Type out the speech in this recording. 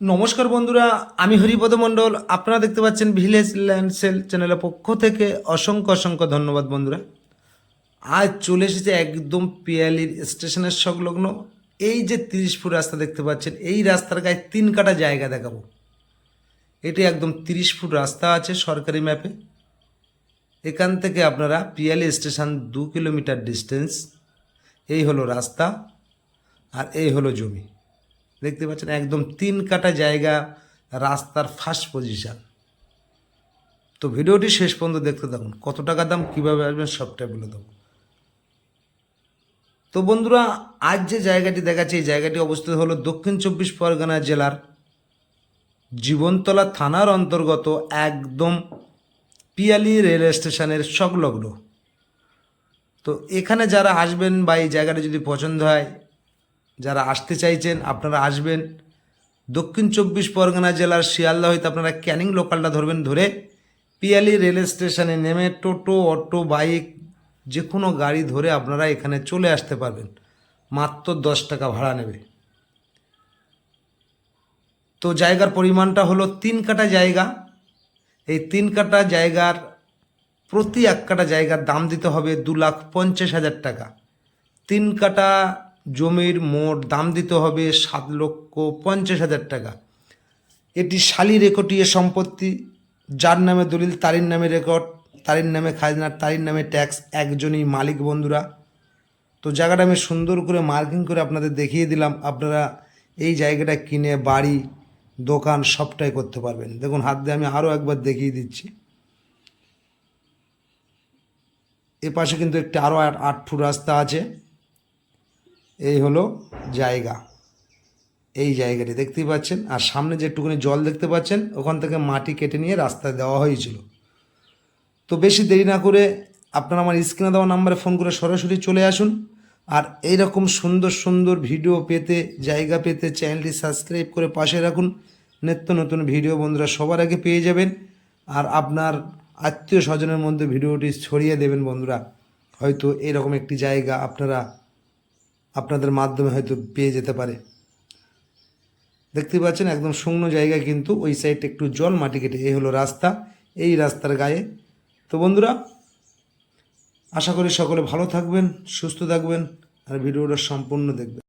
নমস্কার বন্ধুরা, আমি হরিপদ মণ্ডল। আপনারা দেখতে পাচ্ছেন ভিলেজ ল্যান্ড সেল চ্যানেলের পক্ষ থেকে অসংখ্য অসংখ্য ধন্যবাদ বন্ধুরা। আজ চলে এসেছে একদম পিয়ালির স্টেশনের সংলগ্ন। এই যে তিরিশ ফুট রাস্তা দেখতে পাচ্ছেন, এই রাস্তার গায়ে তিন কাটা জায়গা দেখাবো। এটি একদম তিরিশ ফুট রাস্তা আছে সরকারি ম্যাপে। এখান থেকে আপনারা পিয়ালি স্টেশন দু কিলোমিটার ডিস্টেন্স। এই হলো রাস্তা, আর এই হলো জমি। দেখতে পাচ্ছেন একদম তিন কাটা জায়গা, রাস্তার ফার্স্ট পজিশন তো ভিডিওটি শেষ পর্যন্ত দেখতে থাকুন, কত টাকা দাম, কীভাবে আসবেন সবটাই বলে দেবো। তো বন্ধুরা, আজ যে জায়গাটি দেখাচ্ছে, এই জায়গাটি অবস্থিত হলো দক্ষিণ চব্বিশ পরগনা জেলার জীবনতলা থানার অন্তর্গত একদম পিয়ালি রেল স্টেশনের সংলগ্ন। তো এখানে যারা আসবেন বা এই জায়গাটা যদি পছন্দ হয় যারা আসতে চাইছেন, আপনারা আসবেন। দক্ষিণ চব্বিশ পরগনা জেলার শিয়ালদা হইতে আপনারা ক্যানিং লোকালটা ধরবেন ধরে পিয়ালি রেল স্টেশনে নেমে টোটো, অটো, বাইক যে কোনো গাড়ি ধরে আপনারা এখানে চলে আসতে পারবেন। মাত্র দশ টাকা ভাড়া নেবে। তো জায়গার পরিমাণটা হলো তিন কাটা জায়গা। এই তিন কাটা জায়গার প্রতি এক কাটা জায়গার দাম দিতে হবে দু লাখ পঞ্চাশ হাজার টাকা। তিন কাটা জমির মোট দাম দিতে হবে সাত লক্ষ পঞ্চাশ হাজার টাকা। এটি শালি রেকর্ডীয় সম্পত্তি, যার নামে দলিল, তারির নামে রেকর্ড, তারির নামে খাজনার তারির নামে ট্যাক্স, একজনই মালিক বন্ধুরা। তো জায়গাটা আমি সুন্দর করে মার্কিং করে আপনাদের দেখিয়ে দিলাম। আপনারা এই জায়গাটা কিনে বাড়ি, দোকান সবটাই করতে পারবেন। দেখুন, হাত দিয়ে আমি আরও একবার দেখিয়ে দিচ্ছি। এ পাশে কিন্তু একটি আরও আট ফুট রাস্তা আছে। এই হলো জায়গা। এই জায়গাটি দেখতেই পাচ্ছেন। আর সামনে যে একটুখানি জল দেখতে পাচ্ছেন, ওখান থেকে মাটি কেটে নিয়ে রাস্তা দেওয়া হয়েছিল। তো বেশি দেরি না করে আপনারা আমার স্ক্রিনে দেওয়া নাম্বারে ফোন করে সরাসরি চলে আসুন। আর এইরকম সুন্দর সুন্দর ভিডিও পেতে, জায়গা পেতে চ্যানেলটি সাবস্ক্রাইব করে পাশে রাখুন। নিত্য নতুন ভিডিও বন্ধুরা সবার আগে পেয়ে যাবেন। আর আপনার আত্মীয় স্বজনের মধ্যে ভিডিওটি ছড়িয়ে দেবেন বন্ধুরা। হয়তো এরকম একটি জায়গা আপনারা আপনাদের মাধ্যমে হয়তো পেয়ে যেতে পারে। দেখতে পাচ্ছেন একদম শুকনো জায়গায় কিন্তু ওই সাইডটা একটু জল মাটি কেটে, এই হলো রাস্তা, এই রাস্তার গায়ে। তো বন্ধুরা, আশা করি সকলে ভালো থাকবেন, সুস্থ থাকবেন, আর ভিডিওটা সম্পূর্ণ দেখবেন।